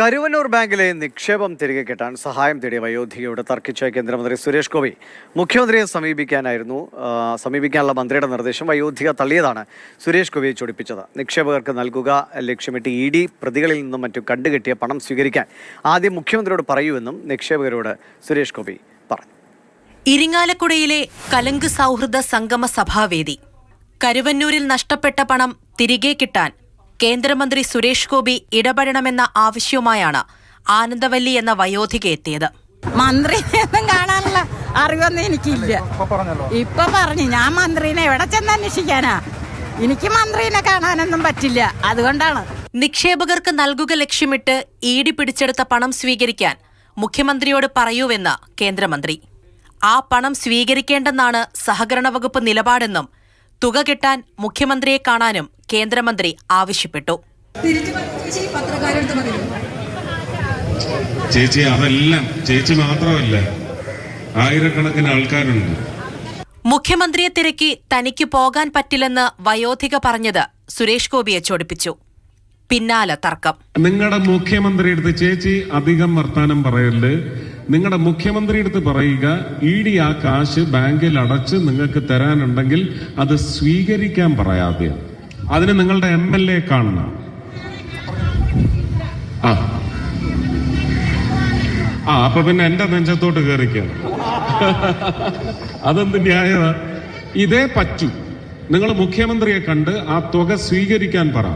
കരുവന്നൂർ ബാങ്കിലെ നിക്ഷേപം തിരികെ കിട്ടാൻ സഹായം തേടിയ വയോധികയോട് തർക്കിച്ച കേന്ദ്രമന്ത്രി സുരേഷ് ഗോപി മുഖ്യമന്ത്രിയെ സമീപിക്കാനായിരുന്നു സമീപിക്കാനുള്ള മന്ത്രിയുടെ നിർദ്ദേശം വയോധിക തള്ളിയതാണ് സുരേഷ് ഗോപിയെ ചൊടിപ്പിച്ചത്. നിക്ഷേപകർക്ക് നൽകുക ലക്ഷ്യമിട്ട് ഇ ഡി പ്രതികളിൽ നിന്നും മറ്റും കണ്ടുകെട്ടിയ പണം സ്വീകരിക്കാൻ ആദ്യം മുഖ്യമന്ത്രിയോട് പറയൂവെന്നും നിക്ഷേപകരോട് സുരേഷ് ഗോപി പറഞ്ഞു. ഇരിങ്ങാലക്കുടയിലെ കലങ്ക് സൗഹൃദ സംഗമ സഭാവേദി. കരുവന്നൂരിൽ നഷ്ടപ്പെട്ട പണം തിരികെ കിട്ടാൻ കേന്ദ്രമന്ത്രി സുരേഷ് ഗോപി ഇടപെടണമെന്ന ആവശ്യവുമായാണ് ആനന്ദവല്ലി എന്ന വയോധിക എത്തിയത്. മന്ത്രി കാണാനുള്ള അറിവൊന്നും എനിക്കില്ല. ഇപ്പൊ പറഞ്ഞു ഞാൻ മന്ത്രിനെ എവിടെ ചെന്ന് അന്വേഷിക്കാനാ? എനിക്ക് മന്ത്രിനെ കാണാനൊന്നും പറ്റില്ല. അതുകൊണ്ടാണ്. നിക്ഷേപകർക്ക് നൽകുക ലക്ഷ്യമിട്ട് ഈടി ഡി പിടിച്ചെടുത്ത പണം സ്വീകരിക്കാൻ മുഖ്യമന്ത്രിയോട് പറയൂവെന്ന് കേന്ദ്രമന്ത്രി. ആ പണം സ്വീകരിക്കേണ്ടെന്നാണ് സഹകരണ വകുപ്പ് നിലപാടെന്നും തുക കിട്ടാൻ മുഖ്യമന്ത്രിയെ കാണാനും കേന്ദ്രമന്ത്രി ആവശ്യപ്പെട്ടു. ചേച്ചി അതെല്ലാം. ചേച്ചി മാത്രമല്ല. ആയിരക്കണക്കിന് ആൾക്കാരുണ്ട്. മുഖ്യമന്ത്രിയെ തിരക്കി തനിക്ക് പോകാൻ പറ്റില്ലെന്ന് വയോധിക പറഞ്ഞത് സുരേഷ് ഗോപിയെ ചൊടിപ്പിച്ചു. പിന്നാലെ തർക്കം. നിങ്ങളുടെ മുഖ്യമന്ത്രിയുടെ അടുത്ത് ചേച്ചി അധികം വർത്താനം പറയൽ നിങ്ങളുടെ മുഖ്യമന്ത്രിയുടെ അടുത്ത് പറയുക ഇ ഡി ആ കാശ് ബാങ്കിൽ അടച്ച് നിങ്ങൾക്ക് തരാനുണ്ടെങ്കിൽ അത് സ്വീകരിക്കാൻ പറയാതെ. അതിന് നിങ്ങളുടെ എം എൽ എ കാണണം ആ. അപ്പൊ പിന്നെ എന്റെ നെഞ്ചത്തോട്ട് കയറിക്കാണ് അതെന്ത് ന്യായമാ? ഇതേ പറ്റൂ. നിങ്ങൾ മുഖ്യമന്ത്രിയെ കണ്ട് ആ തുക സ്വീകരിക്കാൻ പറ.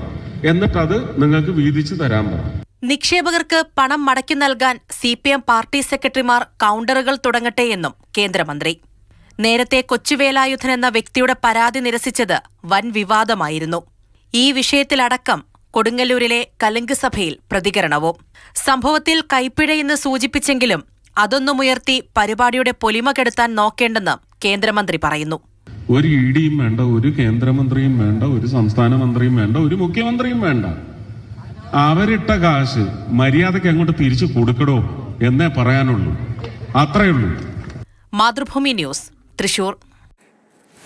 എന്നിട്ട് അത് നിങ്ങൾക്ക് വീതിച്ചു തരാൻ പറ. നിക്ഷേപകർക്ക് പണം മടക്കി നൽകാൻ സി പി എം പാർട്ടി സെക്രട്ടറിമാർ കൗണ്ടറുകൾ തുടങ്ങട്ടെ എന്നും കേന്ദ്രമന്ത്രി. നേരത്തെ കൊച്ചുവേലായുധൻ എന്ന വ്യക്തിയുടെ പരാതി നിരസിച്ചത് വൻ വിവാദമായിരുന്നു. ഈ വിഷയത്തിലടക്കം കൊടുങ്ങല്ലൂരിലെ കലുങ്ക് സഭയിൽ പ്രതികരണവും. സംഭവത്തിൽ കൈപ്പിഴയെന്ന് സൂചിപ്പിച്ചെങ്കിലും അതൊന്നുമുയർത്തി പരിപാടിയുടെ പൊലിമ കെടുത്താൻ നോക്കേണ്ടെന്ന് കേന്ദ്രമന്ത്രി പറയുന്നു. ഒരു ഇ ഡിയും വേണ്ട ഒരു കേന്ദ്രമന്ത്രിയും വേണ്ട ഒരു സംസ്ഥാന മന്ത്രിയും വേണ്ട ഒരു മുഖ്യമന്ത്രിയും വേണ്ട. അവരിട്ട കാശ് മര്യാദയ്ക്ക് അങ്ങോട്ട് തിരിച്ചു കൊടുക്കടോ എന്നേ പറയാനുള്ളൂ. അത്രയുള്ളൂ മാതൃഭൂമി ന്യൂസ്. തൃശൂർ